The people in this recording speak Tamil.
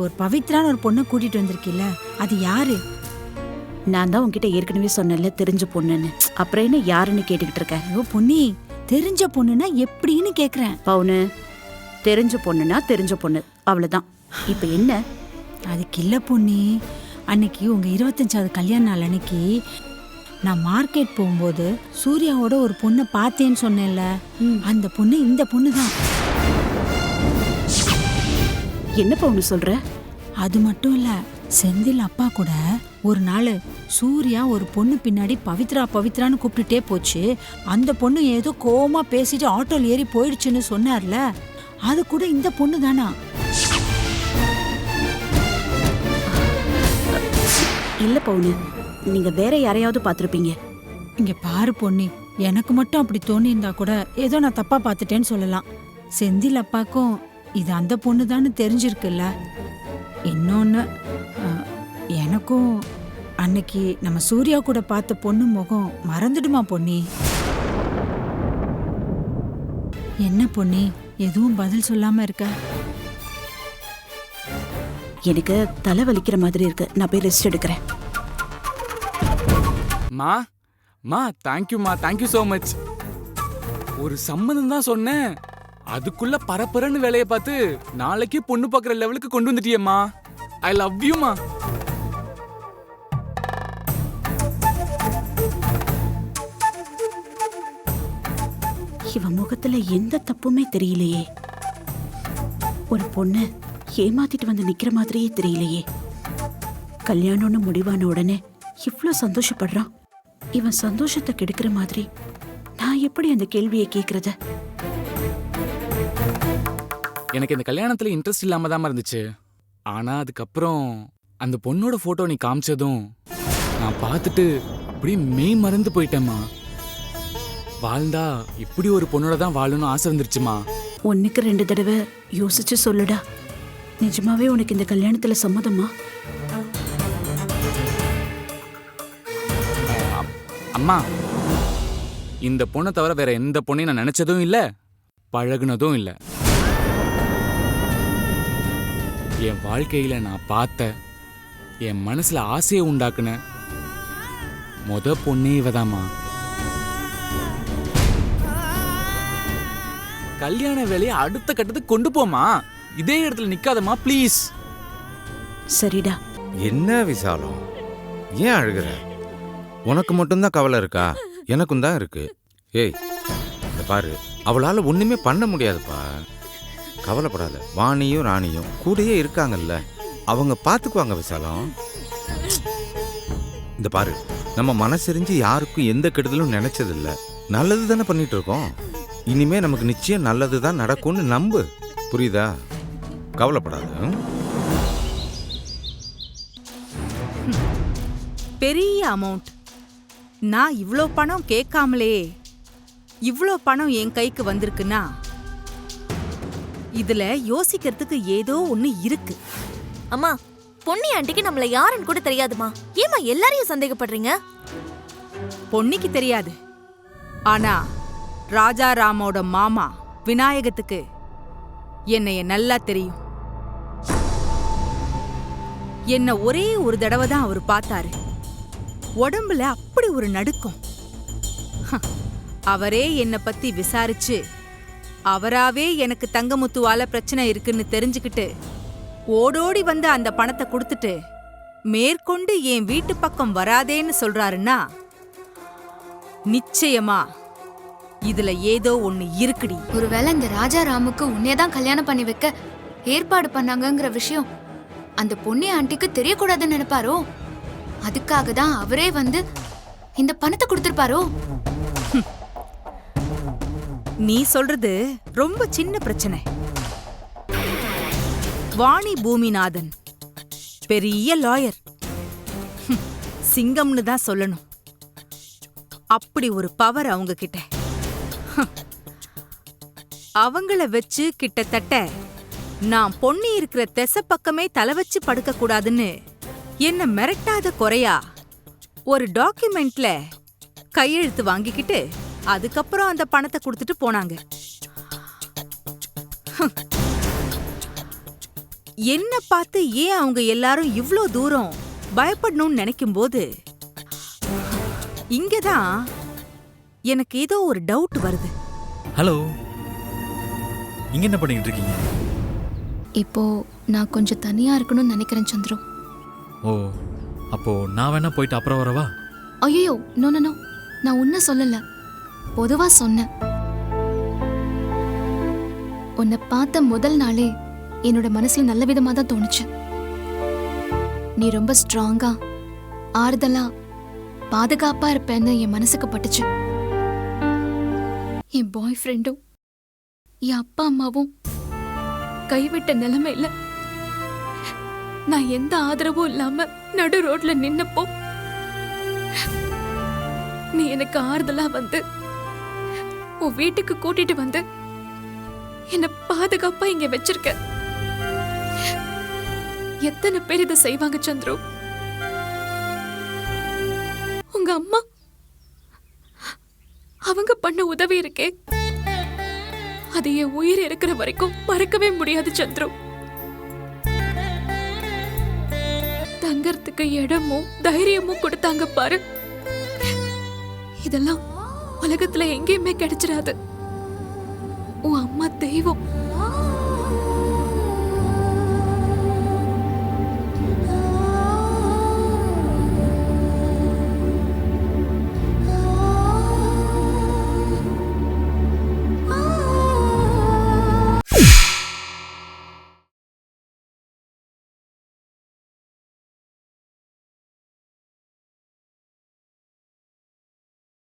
இப்போ ஒரு பவித்ரான்னு ஒரு பொண்ணை கூட்டிட்டு வந்திருக்கில்ல அது யாரு? நான் தான் உன்கிட்ட ஏற்கனவே சொன்னேன்ல தெரிஞ்ச பொண்ணுன்னு. அப்புறம் என்ன யாருன்னு கேட்டுக்கிட்டு இருக்க? ஐயோ பொன்னி தெரிஞ்ச பொண்ணுன்னா எப்படின்னு கேக்குறேன். பவுனு தெரிஞ்ச பொண்ணுனா தெரிஞ்ச பொண்ணு அவ்வளவுதான். இப்ப என்ன? அதுக்கு இல்ல பொன்னி அன்னைக்கு உங்க இருபத்தஞ்சாவது கல்யாண நாள் அன்னைக்கு நான் மார்க்கெட் போகும்போது சூர்யாவோட ஒரு பொண்ணை பார்த்தேன்னு சொன்னேன்ல. அந்த பொண்ணு இந்த பொண்ணு தான் என்ன பவுனு சொல்ற? அது மட்டும் இல்ல செந்தில் அப்பா கூட ஒரு நாள் சூர்யா ஒரு பொண்ணு பின்னாடி பவித்ரா பவித்ரான்னு கூப்பிட்டுட்டே போச்சு. அந்த பொண்ணு ஏதோ கோவமா பேசிட்டு ஆட்டோல ஏறி போயிடுச்சுன்னு சொன்னார்ல. அது கூட இந்த பொண்ணு தானா? இல்ல பவுனு நீங்க வேற யாரையாவது பார்த்திருப்பீங்க. இங்க பாரு பொன்னி எனக்கு மட்டும் அப்படி தோணியிருந்தா கூட ஏதோ நான் தப்பா பார்த்துட்டேன்னு சொல்லலாம். செந்தில் அப்பாக்கும் இது அந்த பொண்ணு தான்னு தெரிஞ்சிருக்குல்ல. இன்னொன்னு அஹ், எனக்கும் அன்னைக்கு நம்ம சூர்யா கூட பார்த்த பொண்ணு முகம் மறந்துடுமா பொன்னி? என்ன பொன்னி? எதுவும் பதில் சொல்லாம இருக்க? எனக்கு தலை வலிக்கிற மாதிரி இருக்கு. நான் போய் ரெஸ்ட் எடுக்கிறேன். மா மா தேங்க்யூ தேங்க்யூ ஸோ மச் ஒரு சம்மதம் தான் சொன்னேன். அதுக்குள்ள பரபரன்னு வேலையை பார்த்து நாளைக்கே பொண்ணு பார்க்குற லெவலுக்கு கொண்டு வந்துட்டியம்மா. ஐ லவ் யூமா இவன் முகத்துல எந்த தப்புமே தெரியலையே. ஒரு பொண்ணு ஏமாத்திட்டு வந்து நிக்கிற மாதிரியே தெரியலையே. கல்யாணம்னு முடிவான உடனே இவ்வளோ சந்தோஷப்படுறான். இவன் சந்தோஷத்தை கெடுக்கிற மாதிரி நான் எப்படி அந்த கேள்வியை கேட்கறத எனக்கு இந்த கல்யாணத்துல இன்ட்ரெஸ்ட் இல்லாம தான் இருந்துச்சு. ஆனா அதுக்கப்புறம் அந்த பொண்ணோட போட்டோ நீ காமிச்சதும் நான் பார்த்துட்டு அப்படியே மெய் மறந்து போயிட்டேம்மா. வாழ்ந்தா இப்படி ஒரு பொண்ணோட தான் வாழணும்னு ஆசை வந்துருச்சுமா ஒன்னுக்கு ரெண்டு தடவை யோசிச்சு சொல்லுடா. நிஜமாவே உனக்கு இந்த கல்யாணத்துல சம்மதமா? அம்மா இந்த பொண்ணை தவிர வேற எந்த பொண்ணையும் நான் நினைச்சதும் இல்ல பழகுனதும் இல்ல. என் வாழ்க்கையில நான் பார்த்த என் மனசுல ஆசையை உண்டாக்குன மொத பொண்ணே இவதாம்மா. கல்யாண வேலையை அடுத்த கட்டத்துக்கு கொண்டு போமா இதே இடத்துல நிக்காதம்மா ப்ளீஸ் சரிடா. என்ன விசாலம்? ஏன் அழுகுற? உனக்கு மட்டும்தான் கவலை இருக்கா? எனக்கும் தான் இருக்கு. ஏய் இந்த பாரு. அவளால ஒண்ணுமே பண்ண முடியாதுப்பா. கவலைப்படாத. வாணியும் ராணியும் கூடயே இருக்காங்கல்ல. அவங்க பார்த்துக்குவாங்க விசாலம். இந்த பாரு நம்ம மனசெரிஞ்சு யாருக்கும் எந்த கெடுதலும் நினைச்சதில்ல. நல்லது தானே பண்ணிட்டு இருக்கோம் இனிமே நமக்கு நிச்சயம் நல்லது தான் நடக்கும்னு நம்பு. புரியுதா? கவலைப்படாத. பெரிய அமௌண்ட் நான் இவ்வளோ பணம் கேட்காமலே இவ்வளோ பணம் என் கைக்கு வந்திருக்குன்னா இதுல யோசிக்கிறதுக்கு ஏதோ ஒண்ணு இருக்கு. அம்மா பொன்னி ஆண்டிக்கு நம்மள யாருன்னு கூட தெரியாதுமா. ஏமா எல்லாரையும் சந்தேகப்படுறீங்க? பொன்னிக்கு தெரியாது. ஆனா ராஜாராமோட மாமா விநாயகத்துக்கு என்னைய நல்லா தெரியும். என்ன ஒரே ஒரு தடவை தான் அவர் பார்த்தாரு. உடம்புல அப்படி ஒரு நடுக்கம். அவரே என்னை பத்தி விசாரிச்சு அவராவே எனக்கு தங்கமுத்துவால பிரச்சனை இருக்குன்னு தெரிஞ்சுக்கிட்டு ஓடோடி வந்து அந்த பணத்தை கொடுத்துட்டு மேற்கொண்டு என் வீட்டு பக்கம் வராதேன்னு சொல்றாருன்னா நிச்சயமா இதுல ஏதோ ஒண்ணு இருக்குடி. ஒருவேளை இந்த ராஜா ராமுக்கு உன்னைய தான் கல்யாணம் பண்ணி வைக்க ஏற்பாடு பண்ணாங்கங்கிற விஷயம் அந்த பொன்னி ஆண்டிக்கு தெரியக்கூடாதுன்னு நினைப்பாரோ? அதுக்காக தான் அவரே வந்து இந்த பணத்தை கொடுத்திருப்பாரோ? நீ சொல்றது ரொம்ப சின்ன பிரச்சனை. வாணி பூமிநாதன். பெரிய லாயர். சிங்கம்னு தான் சொல்லணும். அப்படி ஒரு பவர் அவங்க கிட்ட அவங்கள வச்சு கிட்டத்தட்ட நான் பொண்ணி இருக்கிற தெச பக்கமே தலை வச்சு படுக்க கூடாதுன்னு என்ன மிரட்டாத குறையா ஒரு டாக்குமெண்ட்ல கையெழுத்து வாங்கிக்கிட்டு அதுக்கப்புறம் அந்த பணத்தை கொடுத்துட்டு போனாங்க. என்ன பார்த்து ஏன் அவங்க எல்லாரும் இவ்ளோ தூரம் பயப்படணும்னு நினைக்கும்போது இங்கதான் எனக்கு ஏதோ ஒரு டவுட் வருது. ஹலோ இங்க என்ன பண்ணிட்டு இருக்கீங்க? இப்போ நான் கொஞ்சம் தனியா இருக்கணும்னு நினைக்கிறேன் சந்துரு. ஓ அப்போ நான் வேணா போயிட்டு அப்புறம் வரவா? ஐயோ நோ நோ நோ நான் உன்னை சொல்லல. பொதுவா சொன்னேன். உன்னை பார்த்த முதல் நாளே என்னோட மனசுல நல்ல விதமா தான் தோணுச்சு. நீ ரொம்ப ஸ்ட்ராங்கா ஆறுதலா பாதுகாப்பா இருப்பேன்னு என் மனசுக்கு பட்டுச்சு. என் பாய் ஃப்ரெண்டும் என் அப்பா அம்மாவும் கைவிட்ட நிலைமையில நான் எந்த ஆதரவும் இல்லாம நடு ரோட்ல நின்னப்போ நீ எனக்கு ஆறுதலா வந்து உன் வீட்டுக்கு கூட்டிட்டு வந்து என்ன பாதுகாப்பா இங்க வச்சிருக்க. எத்தனை பேர் இதை செய்வாங்க சந்துரு? உங்க அம்மா அவங்க பண்ண உதவி இருக்கே. அது என் உயிர் இருக்கிற வரைக்கும் மறக்கவே முடியாது சந்துரு. தங்கறதுக்கு இடமும் தைரியமும் கொடுத்தாங்க பாரு. இதெல்லாம் உலகத்துல எங்கேயுமே கிடைச்சிடாது உன் அம்மா தெய்வம்.